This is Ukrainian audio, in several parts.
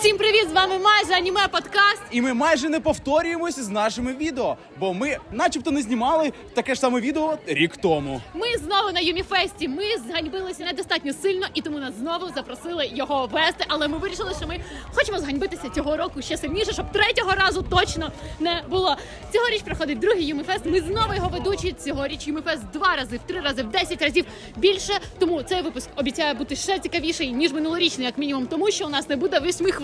Всім привіт! З вами майже аніме подкаст. І ми майже не повторюємося з нашими відео, бо ми, начебто, не знімали таке ж саме відео рік тому. Ми знову на Юміфесті. Ми зганьбилися недостатньо сильно, і тому нас знову запросили його вести. Але ми вирішили, що ми хочемо зганьбитися цього року ще сильніше, щоб третього разу точно не було. Цьогоріч проходить другий Юміфест. Ми знову його ведучі. Цьогоріч Юміфест два рази, в три рази, в десять разів більше. Тому цей випуск обіцяє бути ще цікавіший ніж минулорічний, як мінімум, тому що у нас не буде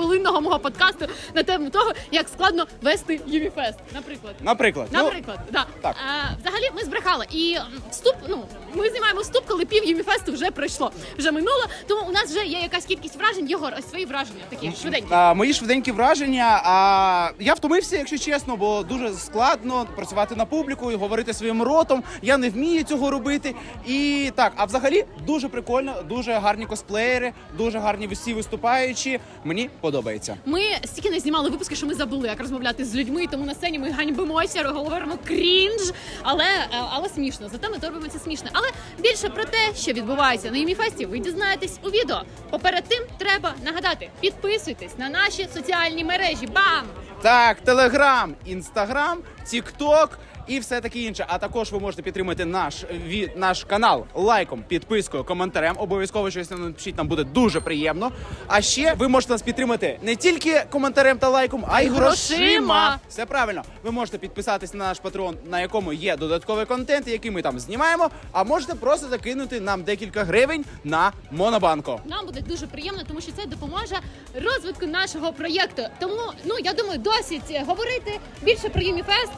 восьмихвилинного мого подкасту на тему того, як складно вести Юміфест. Наприклад. Наприклад, ну, Наприклад, да. так. Е, взагалі ми збрехали. І вступ, ну ми знімаємо вступ, коли пів Юміфесту вже пройшло, вже минуло. Тому у нас вже є якась кількість вражень. Єгор, ось свої враження такі швиденькі. а, мої швиденькі враження. А я втомився, якщо чесно, бо дуже складно працювати на публіку і говорити своїм ротом. Я не вмію цього робити. І так, а взагалі дуже прикольно, дуже гарні косплеєри, дуже гарні всі виступаючі. Мені подобається. Ми стільки не знімали випуски, що ми забули, як розмовляти з людьми. Тому на сцені ми ганьбимося, говоримо крінж, але, е, але смішно. Зате ми то робимо це смішно. Але більше про те, що відбувається на Юміфесті, ви дізнаєтесь у відео. Поперед тим треба нагадати: підписуйтесь на наші соціальні мережі. Бам! Так, Телеграм, Інстаграм, Тікток і все таке інше. А також ви можете підтримати наш ві, наш канал лайком, підпискою, коментарем. Обов'язково щось нам напишіть, нам буде дуже приємно. А ще ви можете нас підтримати не тільки коментарем та лайком, а й Грошима. Все правильно. Ви можете підписатись на наш патрон, на якому є додатковий контент, який ми там знімаємо. А можете просто закинути нам декілька гривень на Монобанко. Нам буде дуже приємно, тому що це допоможе розвитку нашого проєкту. Тому ну я думаю, досить е, говорити більше про Юміфест.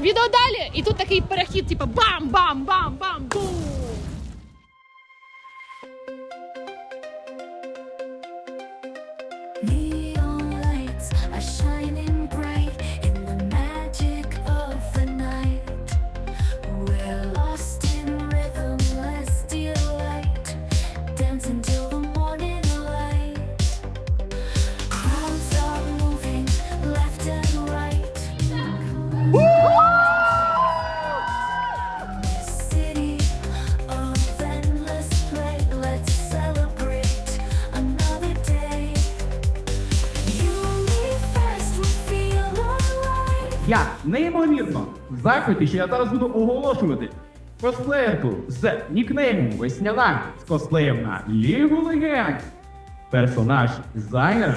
Відео далі, і тут такий перехід, типу бам-бам-бам-бам-бум. Я неймовірно. В захваті, що я зараз буду оголошувати. Косплеєрку з нікнеймом Весняна з косплеєм на Лігу Легенд. Персонаж дизайнер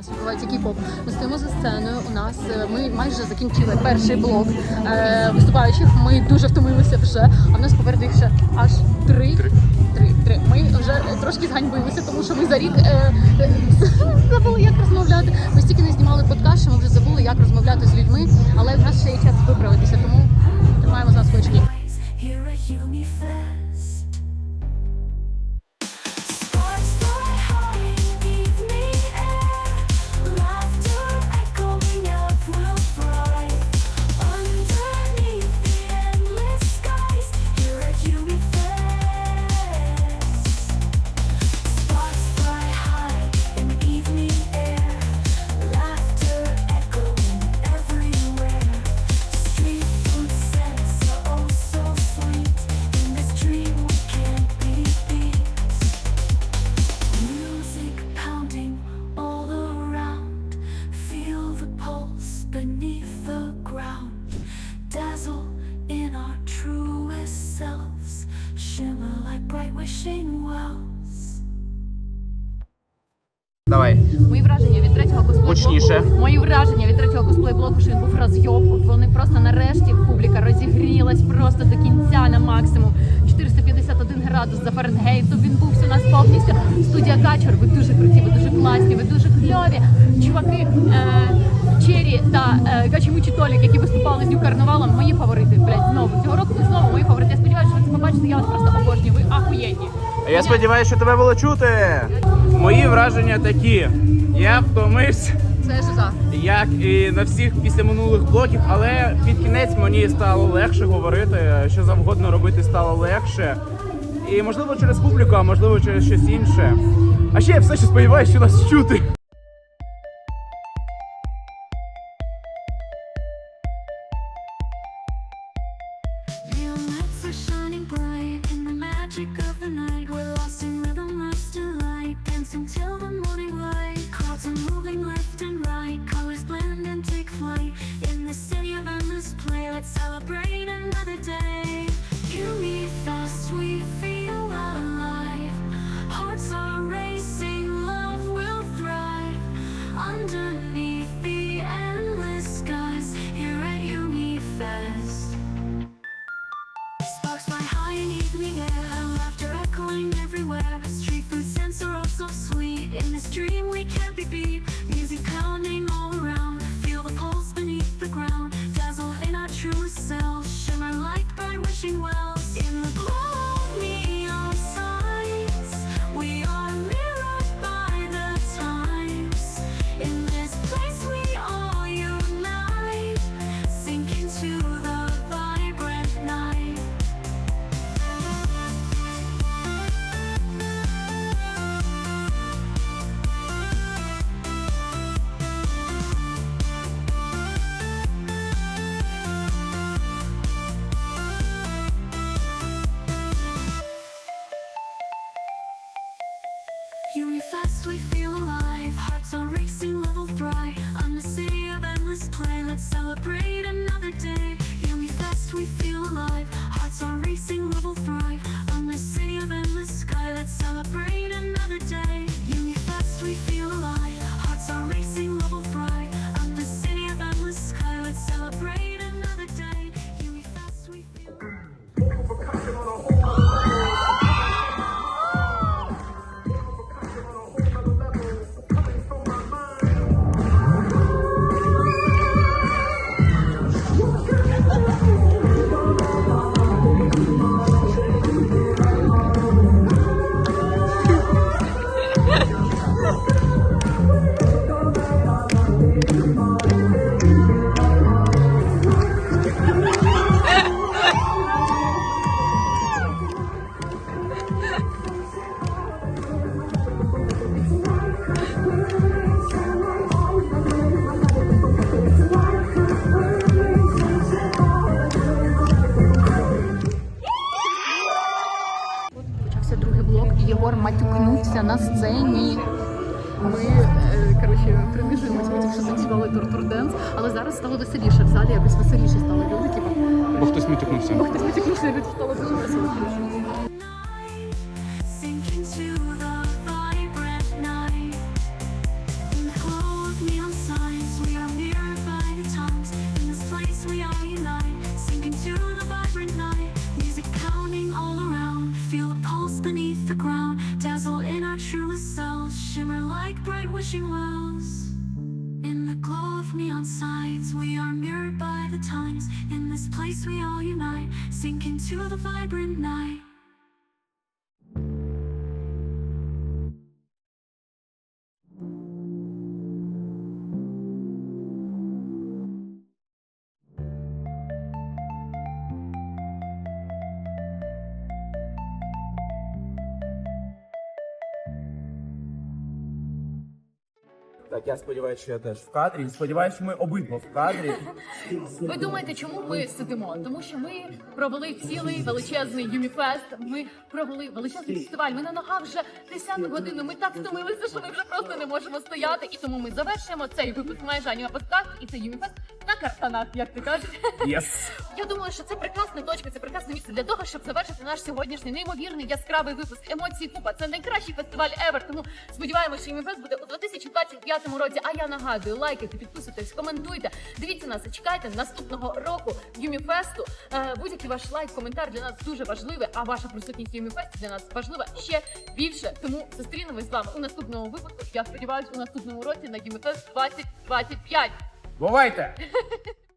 нас відбувається кіп-поп. Ми стоїмо за сценою. У нас е, ми майже закінчили перший блок е, виступаючих. Ми дуже втомилися вже. А в нас попереду їх ще аж три. Три. Три. Три. Ми вже е, трошки зганьбилися, тому що ми за рік е, е, забули, як розмовляти. Ми стільки не знімали подкаст, що ми вже забули, як розмовляти з людьми. Але в нас ще є час виправитися, тому тримаємо за нас кулачки. Косплей Мої враження від третього косплей блоку, що він був розйоб. Вони просто нарешті публіка розігрілась просто до кінця на максимум. 451 градус за Фаренгейтом. Він був у нас повністю. Студія Качур. Ви дуже круті, ви дуже класні, ви дуже кльові. Чуваки е, Чері та е, Гачимучі Толік, які виступали з Нью Карнавалом, мої фаворити. Блять, знову цього року ви знову мої фаворити. Я сподіваюся, що ви це побачите. Я вас просто обожнюю. Ви ахуєнні. Я сподіваюся, що тебе було чути. Мої враження такі. Я втомився, Як і на всіх після минулих блоків, але під кінець мені стало легше говорити, що завгодно робити стало легше. І можливо через публіку, а можливо через щось інше. А ще я все ще сподіваюся, що нас чути. In evening air, laughter echoing everywhere. Street food scents are all so sweet. In this dream we can't be beat. Music pounding all around. Feel the pulse beneath the ground. Dazzle in our truest selves. Shimmer like bright wishing wells. We feel. Oh. Зараз стало веселіше в залі, якось веселіше стало люди. Типу, Бо хтось матюкнувся. бо хтось матюкнувся, і стало дуже весело. Place, we all unite. Sink into the vibrant night. Так, я сподіваюся, що я теж в кадрі. Сподіваюся, що ми обидва в кадрі. Ви думаєте, чому ми сидимо? Тому що ми провели цілий величезний Юміфест. Ми провели величезний фестиваль. Ми на ногах вже 10 годину. Ми так втомилися, що ми вже просто не можемо стояти. І тому ми завершуємо цей випуск майже подкаст і цей Юміфест на картанах, як ти кажеш. Єс! я думаю, що це прекрасна точка, це прекрасне місце для того, щоб завершити наш сьогоднішній неймовірний яскравий випуск емоції купа. Це найкращий фестиваль ever. Тому сподіваємося, що Юміфест буде у 2025 році. А я нагадую, лайкайте, підписуйтесь, коментуйте. Дивіться нас чекайте наступного року Юміфесту. Е, будь-який ваш лайк, коментар для нас дуже важливий. А ваша присутність в Юміфесті для нас важлива ще більше. Тому зустрінемось з вами у наступному випуску. Я сподіваюся, у наступному році на Юміфест 2025. Бувайте!